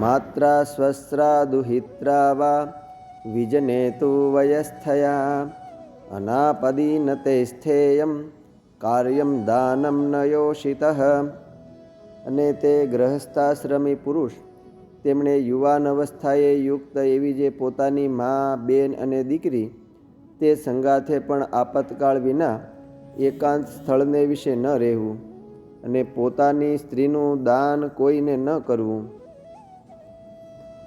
માત્રા સ્વસ્ત્રા દુહિત્રા વા વિજનેતુ વયસ્થયા અનાપદી ન તે સ્થેયમ કાર્યમ દાનમ ન અને તે ગ્રહસ્થાશ્રમી પુરુષ તેમણે યુવાન અવસ્થાએ યુક્ત એવી જે પોતાની મા, બેન અને દીકરી, તે સંગાથે પણ આપતકાળ વિના એકાંત સ્થળને વિશે ન રહેવું અને પોતાની સ્ત્રીનું દાન કોઈને ન કરવું.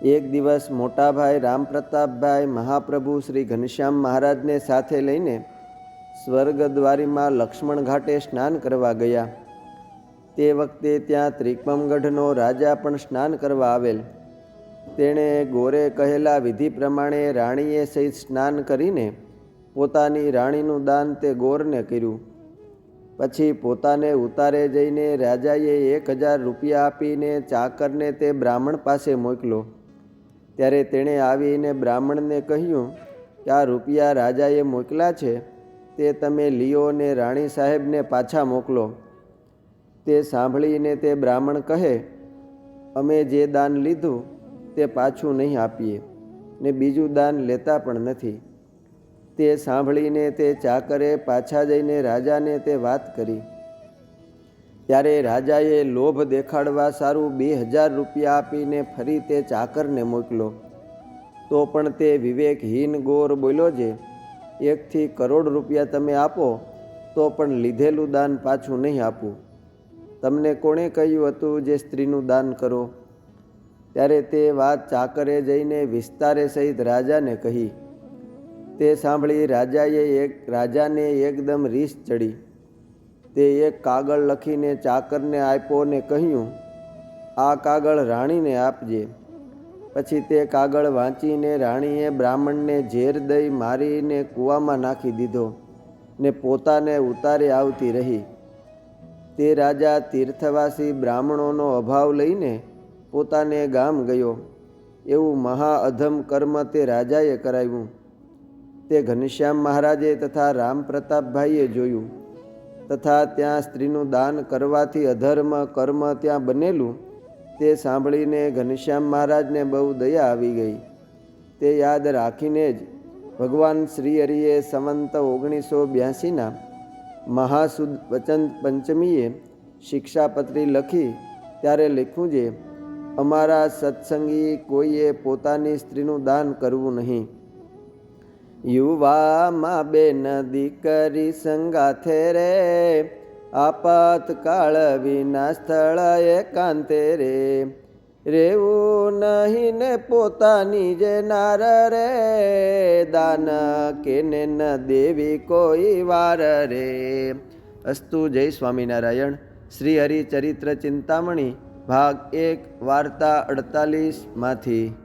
એક દિવસ મોટાભાઈ રામપ્રતાપભાઈ મહાપ્રભુ શ્રી ઘનશ્યામ મહારાજને સાથે લઈને સ્વર્ગદ્વારીમાં લક્ષ્મણ ઘાટે સ્નાન કરવા ગયા. તે વખતે ત્યાં ત્રિકમગઢનો રાજા પણ સ્નાન કરવા આવેલ. તેણે ગોરે કહેલા વિધિ પ્રમાણે રાણીએ સહિત સ્નાન કરીને પોતાની રાણીનું દાન તે ગોરને કર્યું. પછી પોતાને ઉતારે જઈને રાજાએ એક હજાર રૂપિયા આપીને ચાકરને તે બ્રાહ્મણ પાસે મોકલો. ત્યારે તેણે આવીને બ્રાહ્મણને કહ્યું કે આ રૂપિયા રાજાએ મોકલ્યા છે? તે તમે લીઓ ને રાણી સાહેબને પાછા મોકલો. તે સાંભળીને તે બ્રાહ્મણ કહે, અમે જે દાન લીધું, તે પાછું નહીં આપીએ ને બીજું દાન લેતા પણ નથી. તે સાંભળીને તે ચાકરે પાછા જઈને રાજાને તે વાત કરી. ત્યારે રાજાએ લોભ દેખાડવા સારું બે હજાર રૂપિયા આપીને ફરી તે ચાકરને મોકલો. તો પણ તે વિવેકહીન ગોર બોલ્યો છે, એકથી કરોડ રૂપિયા તમે આપો, તો પણ લીધેલું દાન પાછું નહીં આપું. તમને કોણે કહ્યું હતું જે સ્ત્રીનું દાન કરો? ત્યારે તે વાત ચાકરે જઈને વિસ્તારે સહિત રાજાને કહી. તે સાંભળી રાજાએ એક, રાજાને એકદમ રીસ ચડી. તે એક કાગળ લખીને ચાકરને આપ્યો ને કહ્યું, આ કાગળ રાણીને આપજે. પછી તે કાગળ વાંચીને રાણીએ બ્રાહ્મણને ઝેર દઈ મારીને કૂવામાં નાખી દીધો ને પોતાને ઉતારે આવતી રહી. તે રાજા તીર્થવાસી બ્રાહ્મણોનો અભાવ લઈને પોતાને ગામ ગયો. એવું મહા અધમ કર્મ તે રાજાએ કરાવ્યું. તે ઘનશ્યામ મહારાજે તથા રામ પ્રતાપભાઈએ જોયું. તથા ત્યાં સ્ત્રીનું દાન કરવાથી અધર્મ, કર્મ ત્યાં બનેલું, તે સાંભળીને ઘનશ્યામ મહારાજને બહુ દયા આવી ગઈ. તે યાદ રાખીને જ ભગવાન શ્રી હરિએ સંવંત ઓગણીસો બ્યાસીના મહાસુદ વચંત પંચમીએ શિક્ષાપત્રી લખી ત્યારે લખ્યું છે, અમારા સત્સંગી કોઈએ પોતાની સ્ત્રીનું દાન કરવું નહીં. યુવામાં બેન દીકરી સંગાથે રે. આપાતકાળ વિના સ્થળ એકાંતે રે. રેવું નહીં ને પોતાની જે નાર રે. દાન કેને ન દેવી કોઈ વાર રે. અસ્તુ જય સ્વામિનારાયણ. શ્રી હરિચરિત્ર ચિંતામણી, ભાગ એક, વાર્તા અડતાલીસમાંથી.